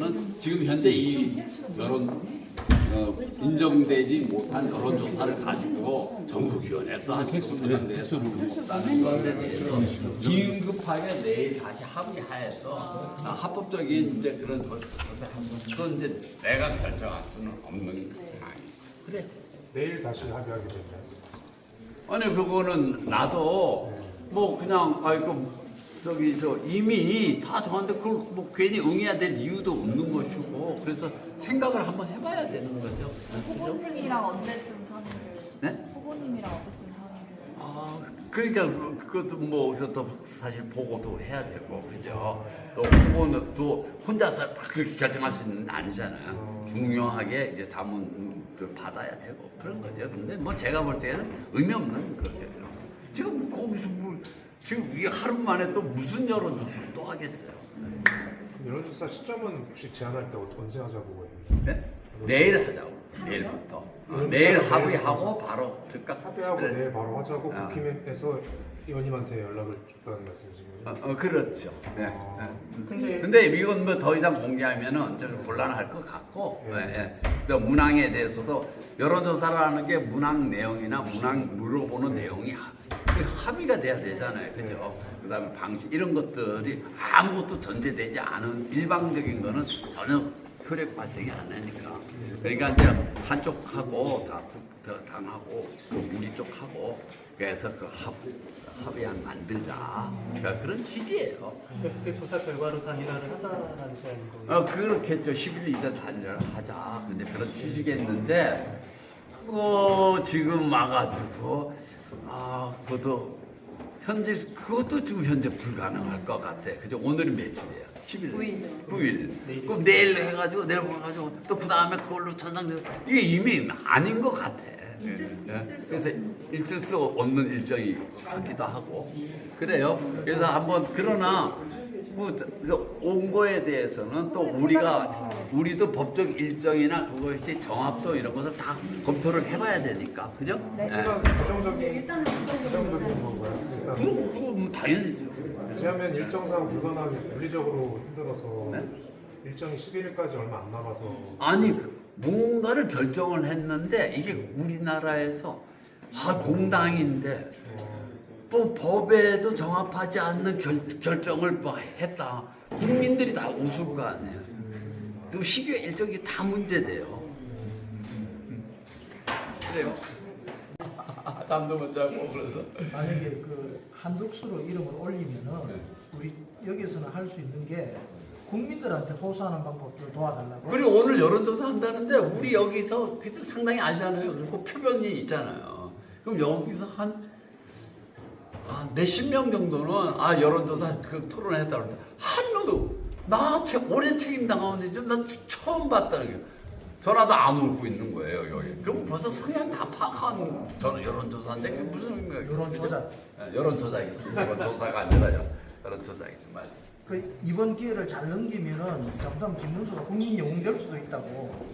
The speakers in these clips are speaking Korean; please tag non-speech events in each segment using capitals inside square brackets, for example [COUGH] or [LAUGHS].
는 지금 현재 이 여론 어, 인정되지 못한 여론조사를 가지고 또 하시고 대해서 없다는 것에 대해서 긴급하게 내일 다시 합의하여서 아, 합법적인 이제 그런 것을 한번 그건 이제 내가 결정할 수는 없는 상황이. 그래. 내일 다시 합의하게 됐나요? 아니 그거는 나도 뭐 그냥 아이고 저기 저 이미 다 정한데 그걸 뭐 괜히 응해야 될 이유도 없는 것이고 그래서 생각을 한번 해봐야 되는 거죠. 후보님이랑 언제쯤 상의를? 네? 후보님이랑 언제쯤 상의를? 아 그러니까 그- 그것도 뭐 그것도 사실 보고도 해야 되고 그죠. 또 후보는 또 혼자서 다 그렇게 결정할 수 있는 게 아니잖아요. 중요하게 이제 자문을 받아야 되고 그런 거죠. 근데 뭐 제가 볼 때는 의미 없는 거예요. 지금 거기서 뭐 지금 이게 하루 만에 또 무슨 여론조사를 또 하겠어요. 여론조사 시점은 혹시 제안할 때 언제 하자고 했나요? 네? 내일 하자고. 내일부터. 어, 내일 합의하고 바로 즉각 합의하고 네. 내일 바로 하자고 아. 국힘에서 의원님한테 연락을 줬다는 말씀이신가요? 어, 어, 그렇죠. 네. 아. 네. 근데 이건 뭐 더 이상 공개하면은 좀 곤란할 것 같고, 네. 예, 예. 또 문항에 대해서도 여론조사라는 게 문항 내용이나 문항 물어보는 내용이 하- 그 합의가 돼야 되잖아요, 그죠? 그 다음에 방식 이런 것들이 아무것도 전제되지 않은 일방적인 거는 전혀 효력 발생이 안 하니까. 그러니까 이제 한쪽하고 다 국- 더 당하고 그 우리 쪽하고 그래서 그 합, 합의안 만들자 그러니까 그런 취지예요. 그래서 그 조사 결과로 단일화를 하자라는 제안인 거예요. 어 그렇겠죠. 10일 이전 단일화를 하자. 근데 그런 취지겠는데 뭐 지금 와가지고 아 그것도 현재 그것도 지금 현재 불가능할 것 같아. 그죠? 오늘이 며칠이에요? 10일. 9일. 9일. 그럼 내일 해가지고 내일 해가지고 또 그 다음에 그걸로 전당대회 이게 이미 아닌 것 같아. 예. 그래서 일줄 수 없는 일정이 하기도 하고 그래요. 그래서 한번 그러나 뭐 온 거에 대해서는 또 우리가 우리도 법적 일정이나 그것이 정합성 이런 것을 다 검토를 해봐야 되니까 그죠? 네. 시간 부정적인 부정적인 건가요? 일단 그럼 그건 당연히죠. 왜냐하면 일정상 불가능하게 물리적으로 힘들어서 네? 일정이 11일까지 얼마 안 남아서 아니 뭔가를 결정을 했는데 이게 우리나라에서 아 공당인데 어, 또 법에도 정합하지 않는 결, 결정을 뭐 했다. 국민들이 다 웃을 거 아니에요. 또 시기와 일정이 다 문제돼요. 그래요. [LAUGHS] 잠도 못 자고 그래서. 만약에 그 한독수로 이름을 올리면은 네. 우리 여기서는 할 수 있는 게 국민들한테 호소하는 방법을 도와달라고. 그리고 오늘 여론조사 한다는데 우리 여기서 그래도 상당히 알잖아요. 그리고 표변이 있잖아요. 그럼 여기서 한 아, 몇십 명 정도는 아 여론조사 그 토론했다 그러는데 한 명도 나 책, 오랜 책임 당하는 데 좀난 처음 봤다는 게 전화도 안 오고 있는 거예요 여기. 그럼 벌써 성향 다 파악한 저는 여론조사인데 그게 무슨 의미가 여론조사. 여론조사겠지. 여론조사가 아니라 여론조사겠지 맞아. 그 이번 기회를 잘 넘기면은 정상 김문수가 국민 영웅 될 수도 있다고.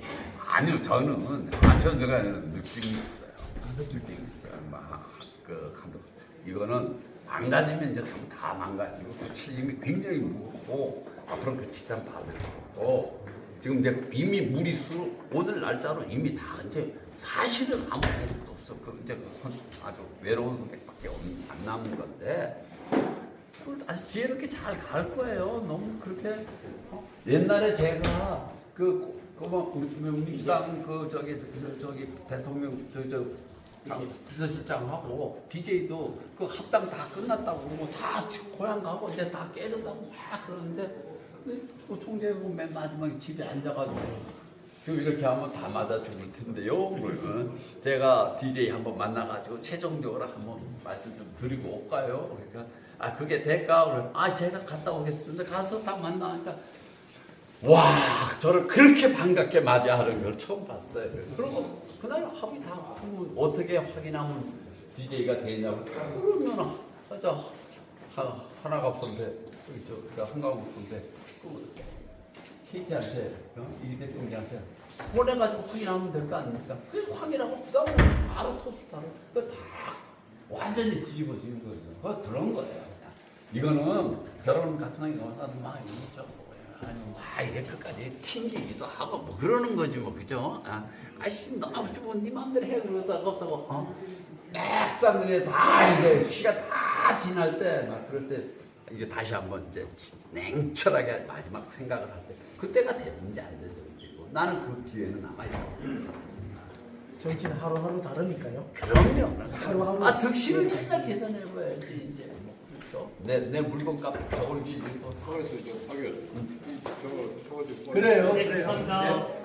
아니요, 저는 안천수가 느낌이 있어요. 느낌이 있어요. 막그 감독. 이거는 망가지면 이제 다 망가지고 그 책임이 굉장히 무겁고 앞으로 그 지탄 받을 거고 지금 이제 이미 무리수 오늘 날짜로 이미 다 이제 사실은 아무 해도 없어. 그 이제 그건 아주 외로운 선택밖에 없- 안 남은 건데 그걸 아주 지혜롭게 잘 갈 거예요. 너무 그렇게 어? 옛날에 제가 그 그뭐 우리 민주당 그 저기 저- 저기 대통령 저저 비서실장하고 DJ도 그 합당 다 끝났다고 그러고 다 고향 가고 이제 다 깨졌다고 막 그러는데 총재가 맨 마지막에 집에 앉아가지고 지금 이렇게 하면 다 맞아 죽을 텐데요. 뭐, 제가 DJ 한번 만나가지고 최종적으로 한번 말씀 좀 드리고 올까요? 그러니까 아 그게 될까? 그래. 아 제가 갔다 오겠습니다. 가서 딱 만나니까 와 저를 그렇게 반갑게 맞이하는 걸 처음 봤어요. 그리고 그날 합의 다 하고 어떻게 확인하면 DJ가 되냐고 그러면 하자 하- 하나가 없었는데 저기 저, 없었는데 그 KT한테 어? 이 대통령한테 보내가지고 확인하면 될 거 아닙니까? 그래서 확인하고 그 다음에 바로 토스타를 그다 완전히 뒤집어지는 거예요. 그거 들어온 거예요. 이거는 결혼 같은 거 이거 막 있죠. 아 이게 끝까지 튕기기도 하고 뭐 그러는 거지 뭐 그죠? 아, 아씨 너무 뭐네 맘대로 해 그러다가 또 어? 막상 이제 다 이제 시가 다 지날 때 막 그럴 때 이제 다시 한번 이제 냉철하게 마지막 생각을 할 때 그때가 됐든지 안 됐든지 뭐 나는 그 기회는 남아 있다. 정치는 하루하루 다르니까요. 그럼요. 하루하루. 아 득실을 맨날 계산해 봐야지 이제 뭐 그렇죠? 내 내 물건 값 저걸 이제 이거 그래서 저 사귀어. 저거 저거 좀 그래요. 네, 감사합니다.